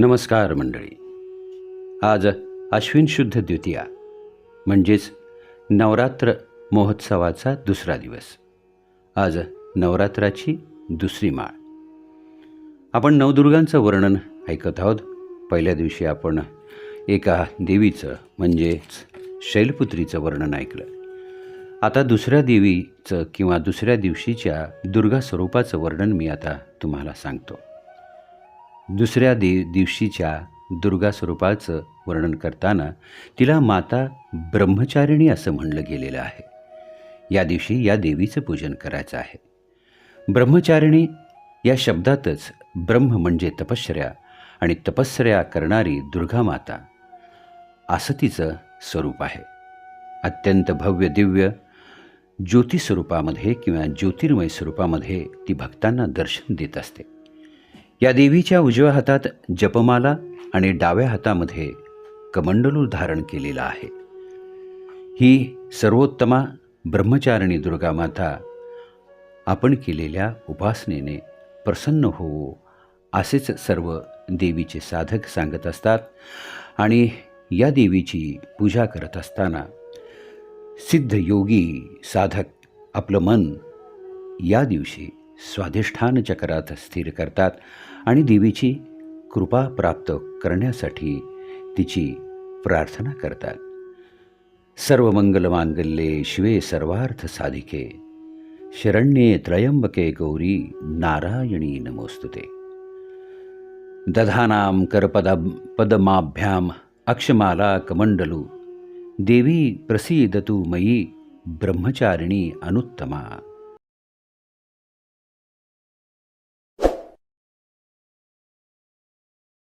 नमस्कार मंडळी. आज अश्विन शुद्ध द्वितीया म्हणजेच नवरात्र महोत्सवाचा दुसरा दिवस. आज नवरात्राची दुसरी माळ. आपण नवदुर्गांचं वर्णन ऐकत आहोत. पहिल्या दिवशी आपण एका देवीचं म्हणजेच शैलपुत्रीचं वर्णन ऐकलं. आता दुसऱ्या देवीचं किंवा दुसऱ्या दिवशीच्या दुर्गा स्वरूपाचं वर्णन मी आता तुम्हाला सांगतो. दुसऱ्या दे दिवशीच्या दुर्गा स्वरूपाचं वर्णन करताना तिला माता ब्रह्मचारिणी असं म्हणलं गेलेलं आहे. या दिवशी या देवीचं पूजन करायचं आहे. ब्रह्मचारिणी या शब्दातच ब्रह्म म्हणजे तपश्चर्या आणि तपश्चर्या करणारी दुर्गा माता असं तिचं स्वरूप आहे. अत्यंत भव्य दिव्य ज्योतिस्वरूपामध्ये किंवा ज्योतिर्मय स्वरूपामध्ये ती भक्तांना दर्शन देत असते. या देवीच्या उजव्या हातात जपमाला आणि डाव्या हातामध्ये कमंडलू धारण केलेला आहे. ही सर्वोत्तमा ब्रह्मचारिणी दुर्गा माता आपण केलेल्या उपासनेने प्रसन्न होवो असेच सर्व देवीचे साधक सांगत असतात आणि या देवीची पूजा करत असताना सिद्ध योगी साधक आपलं मन या दिवशी स्वाधिष्ठान चक्रात स्थिर करतात आणि देवीची कृपा प्राप्त करण्यासाठी तिची प्रार्थना करतात. सर्व मंगलमांगल्ये शिवे सर्वार्थ साधिके. शरण्ये त्रयंबके गौरी नारायणी नमोस्तुते. दधानां करपद पदमाभ्याम अक्षमाला कमंडलू. देवी प्रसीदतु मयी ब्रह्मचारिणी अनुत्तमा.